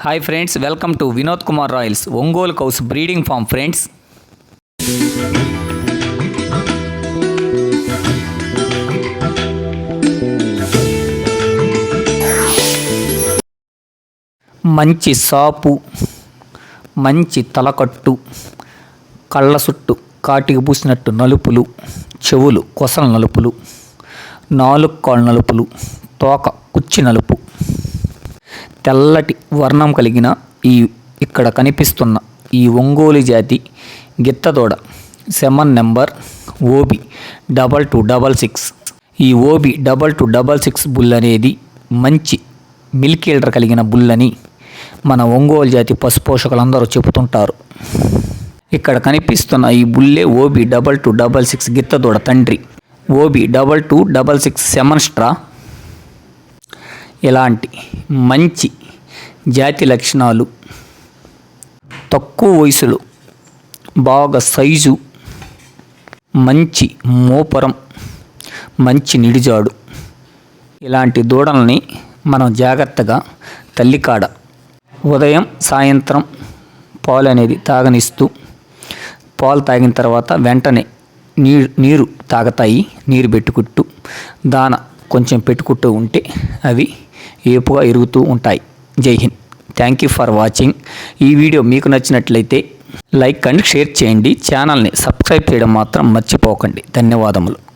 Hi friends welcome to Vinod Kumar royals Ongole cows breeding farm friends మంచి సాపు మంచి తలకట్టు కళ్ళ సుట్టు కాటికి పూసినట్టు నలుపులు చెవులు కొసల నలుపులు నాలుగు కాళ్ళ నలుపులు తోక కుచ్చి నలుపు తెల్లటి వర్ణం కలిగిన ఈ ఇక్కడ కనిపిస్తున్న ఈ ఒంగోలు జాతి గిత్తదోడ semen number OB double two double six. ఈ OB double two double six bull అనేది మంచి మిల్క్ ఎల్డర్ కలిగిన బుల్ అని మన ఒంగోలు జాతి పశుపోషకులందరూ చెబుతుంటారు. ఇక్కడ కనిపిస్తున్న ఈ బుల్లే OB double two double six గిత్తదోడ తండ్రి. OB double two double six semen straw ఇలాంటి మంచి జాతి లక్షణాలు? తక్కువ వయసులో బాగా సైజు మంచి మోపరం మంచి నిడిజాడు. ఇలాంటి దూడల్ని మనం జాగ్రత్తగా తల్లికాడ ఉదయం సాయంత్రం పాలు అనేది తాగనిస్తూ పాలు తాగిన తర్వాత వెంటనే నీరు నీరు తాగతాయి నీరు పెట్టుకుంటూ దాన కొంచెం పెట్టుకుంటూ ఉంటే అవి ఏపుగా ఎరుగుతూ ఉంటాయి. Jai Hind. Thank you for watching. ఈ వీడియో మీకు నచ్చినట్లయితే లైక్ అండ్ షేర్ చేయండి. ఛానల్ని సబ్స్క్రైబ్ చేయడం మాత్రం మర్చిపోకండి. ధన్యవాదములు.